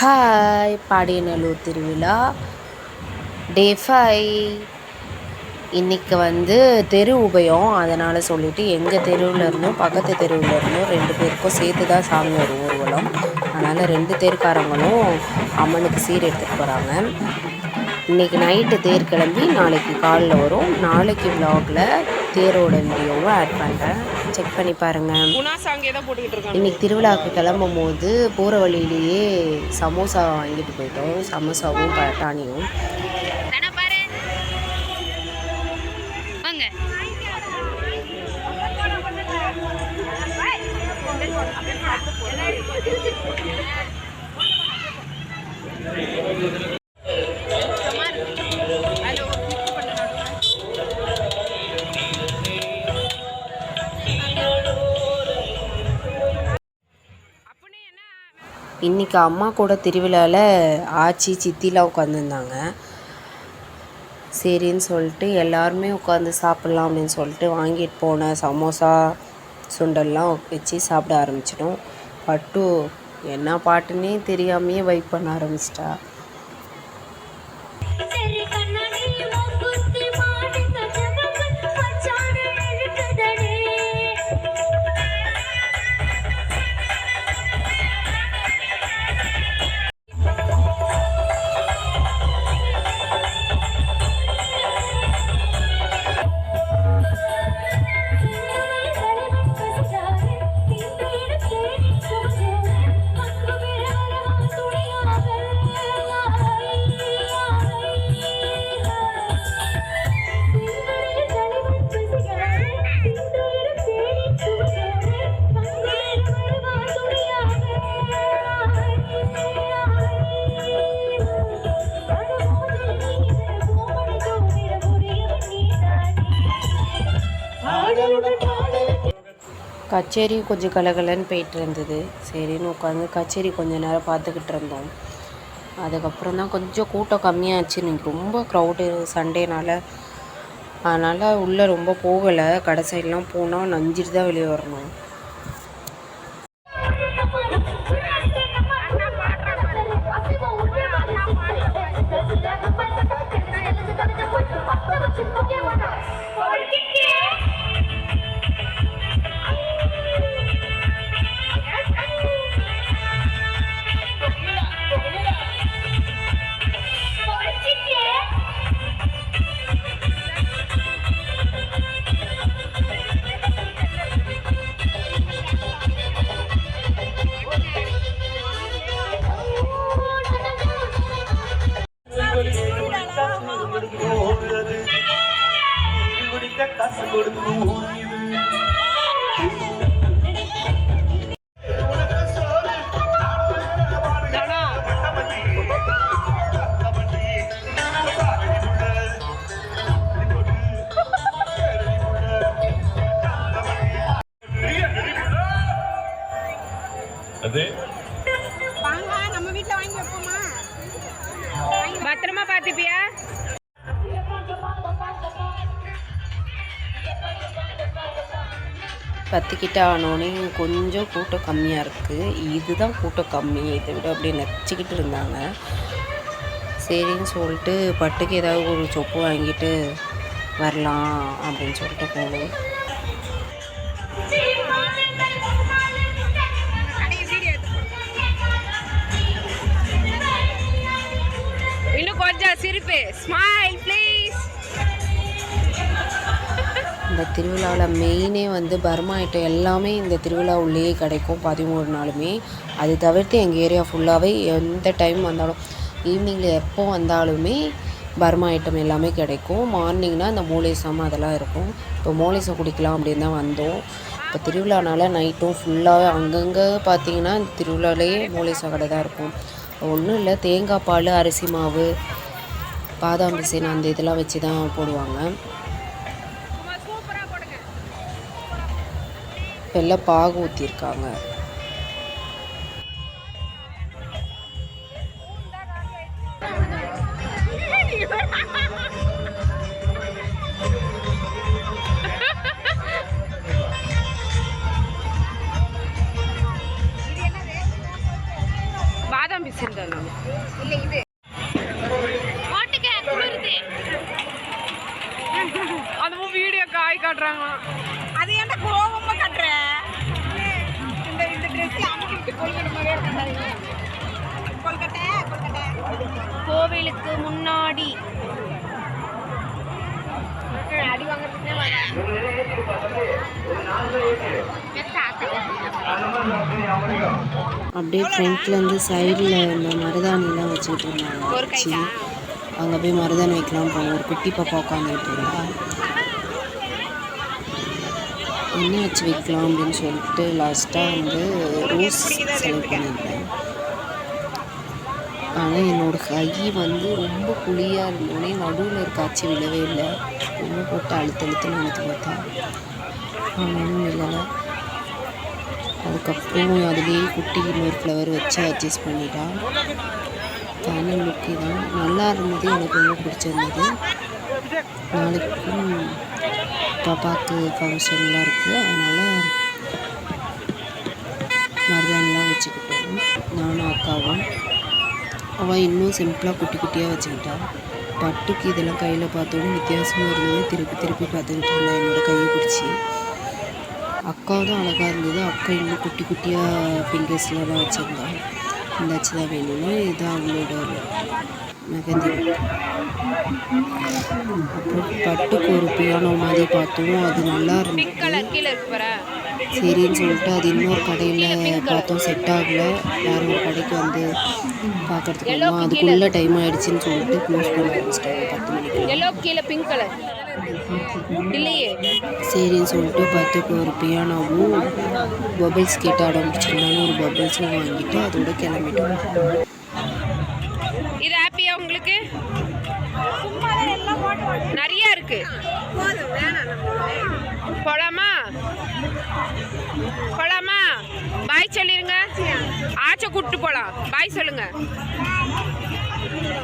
Hi Padiyanallur திருவிழா. Day five இன்றைக்கி வந்து தெரு உபயம். அதனால் சொல்லிவிட்டு எங்கள் தெருவில் இருந்தும் பக்கத்து தெருவில் இருந்தும் ரெண்டு பேருக்கும் சேர்த்து தான் சாமி வரும் ஊர்வலம். அதனால் ரெண்டு தேர்க்காரங்களும் அம்மனுக்கு சீர் எடுத்துகிட்டு போகிறாங்க இன்றைக்கி நைட்டு தேர் கிளம்பி நாளைக்கு காலைல வரும். நாளைக்கு vlogல தேரோட வீடியோவும் ஆட் பண்ணுறேன் செக் பண்ணி பாருங்கள் இன்னைக்கு திருவிழாவுக்கு கிளம்பும் போது போகிற வழியிலேயே சமோசா வாங்கிட்டு போயிட்டோம். சமோசாவும் பட்டாணியும். தானே பாரு. இன்றைக்கி அம்மா கூட திருவிழாவில் ஆச்சி சித்திலாம் உட்காந்துருந்தாங்க சரின்னு சொல்லிட்டு எல்லாருமே உட்காந்து சாப்பிட்லாம் அப்படின்னு சொல்லிட்டு வாங்கிட்டு போன சமோசா சுண்டல்லாம் வச்சு சாப்பிட ஆரம்பிச்சிட்டோம். பட்டு என்ன பாட்டுன்னே தெரியாமையே வைப் பண்ண ஆரம்பிச்சிட்டா. கச்சேரி கொஞ்சம் கலகலன்னு போயிட்டு இருந்தது சரின்னு உட்காந்து கச்சேரி கொஞ்ச நேரம் பார்த்துக்கிட்டு இருந்தோம். அதுக்கப்புறம் தான் கொஞ்சம் கூட்டம் கம்மியாச்சு. இன்னைக்கு ரொம்ப க்ரௌடு சண்டேனால். அதனால் உள்ளே ரொம்ப போகலை. கடை சைட்லாம் போனால் நஞ்சிட்டு தான் வெளியே வரணும். அது? வாங்க நம்ம வீட்ல வாங்கி வைப்போமா? பத்திரமா பாத்துப்பியா? பத்துக்கிட்ட ஆனோடனே கொஞ்சம் கூட்டம் கம்மியாக இருக்குது இதுதான் கூட்டம் கம்மி. இதை விட அப்படியே நச்சுக்கிட்டு இருந்தாங்க. சரின்னு சொல்லிட்டு பட்டுக்கு ஏதாவது ஒரு சொப்பு வாங்கிட்டு வரலாம் அப்படின்னு சொல்லிட்டு போனோம். இன்னும் சிரிப்பு. ஸ்மைல் ப்ளீஸ் இந்த திருவிழாவில் மெயினே வந்து பர்மா ஐட்டம் எல்லாமே இந்த திருவிழா உள்ளேயே கிடைக்கும் பதிமூணு நாளுமே. அது தவிர்த்து எங்கள் ஏரியா ஃபுல்லாகவே எந்த டைம் வந்தாலும் ஈவினிங்கில் எப்போ வந்தாலுமே பர்மா ஐட்டம் எல்லாமே கிடைக்கும். மார்னிங்னால் இந்த மூலேசம் அதெல்லாம் இருக்கும். இப்போ மூலேசம் குடிக்கலாம் அப்படின்னு தான் வந்தோம். இப்போ திருவிழானால நைட்டும் ஃபுல்லாகவே அங்கங்கே பார்த்தீங்கன்னா இந்த திருவிழாலேயே மூலேசம் கடை தான் இருக்கும். ஒன்றும் இல்லை தேங்காய் பால் அரிசி மாவு பாதாம் பிசின் அந்த இதெல்லாம் வச்சு தான் போடுவாங்க வெள்ளை பாகு ஊற்றிருக்காங்க இல்லை இது அதுவும் வீடியோ காய் காட்டுறாங்க அது ஏன்டா கோபமா காட்டுற? இந்த இந்த ட்ரெஸ் அமுக்கிட்டு கொல்கட்டை மாதிரியே இருக்காங்க. கொல்கட்டை கொல்கட்டை கோவிலுக்கு முன்னாடி. அடி வாங்குறதுக்குனே அப்படியே ஃப்ரண்ட்லேருந்து சைடில் இந்த மருதாணிலாம் வச்சுக்கிட்டு இருந்தாங்க. வச்சு? அங்கே போய் மருதாணி வைக்கலாம் போனோம் ஒரு குட்டி பாப்பா உட்காந்துட்டு இருந்தா என்ன வச்சு வைக்கலாம் அப்படின்னு சொல்லிட்டு லாஸ்ட்டாக வந்து ரோஸ் செலக்ட் பண்ணியிருந்தேன். ஆனால் என்னோடய கை வந்து ரொம்ப குழியாக இருந்தோடனே நடுவில் இருக்க ஆச்சி விழவே இல்லை. ரொம்ப போட்டு அழுத்து அழுத்துன்னு அழுத்து பார்த்தா. ஆனாலும் விழலை அதுக்கப்புறம் அதுலேயே குட்டி இன்னொரு ஃப்ளவர் வச்சு அட்ஜஸ்ட் பண்ணிட்டா. ஃபைனல் லுக்கு தான். நல்லா இருந்தது. எனக்கு ரொம்ப பிடிச்சிருந்தது. நாளைக்கும் பாப்பாவுக்கு ஃபங்க்ஷன்லாம் இருக்குது அதனால் மருதாணிலாம் வச்சுக்கிட்டோம். நானும் அக்காவும். அவள் இன்னும் சிம்பிளாக குட்டி குட்டியாக வச்சுக்கிட்டா. பட்டுக்கு இதெல்லாம் கையில் பார்த்தோன்னே வித்தியாசமாக இருந்தது. திருப்பி திருப்பி பார்த்துக்கிட்டு இருந்தா என்னோடய கையை பிடிச்சி. அக்காவும் அழகாக இருந்தது. அக்கா இன்னும் குட்டி குட்டியாக ஃபிங்கர்ஸ்லாம் தான் வச்சுருந்தா இந்த அச்சு தான் வேணும்னா இதுதான் அவங்களோட மெகந்தி. அப்புறம் பட்டுக்கு ஒரு பியானோ மாதிரி பார்த்தோம். அது நல்லா பாரு. சரின்னு சொல்லிட்டு அது இன்னொரு கடையில் பார்த்தோம். செட் ஆகல. வேற ஒரு கடைக்கு வந்து பார்க்கறதுக்கு வந்தோம் அதுக்குள்ளே டைம் ஆயிடுச்சுன்னு சொல்லிட்டு க்ளோஸ் பண்ண ஆரம்பிச்சிட்டாங்க பத்து மணிக்கு. எல்லோ கீழே பிங்க் கலர் இல்லையே. சரின்னு சொல்லிட்டு பத்துக்கு ஒரு பியானோவும் பபிள்ஸ் கேட்டு அடம் பிடிச்சிருந்தாலும் ஒரு பபிள்ஸும் வாங்கிட்டு அதோட கிளம்பிட்டோம். நிறைய இருக்கு. போலாமா? போலாமா? பாய் சொல்லிருங்க. ஆச்சை கூப்பிட்டு போலாம். பாய் சொல்லுங்க.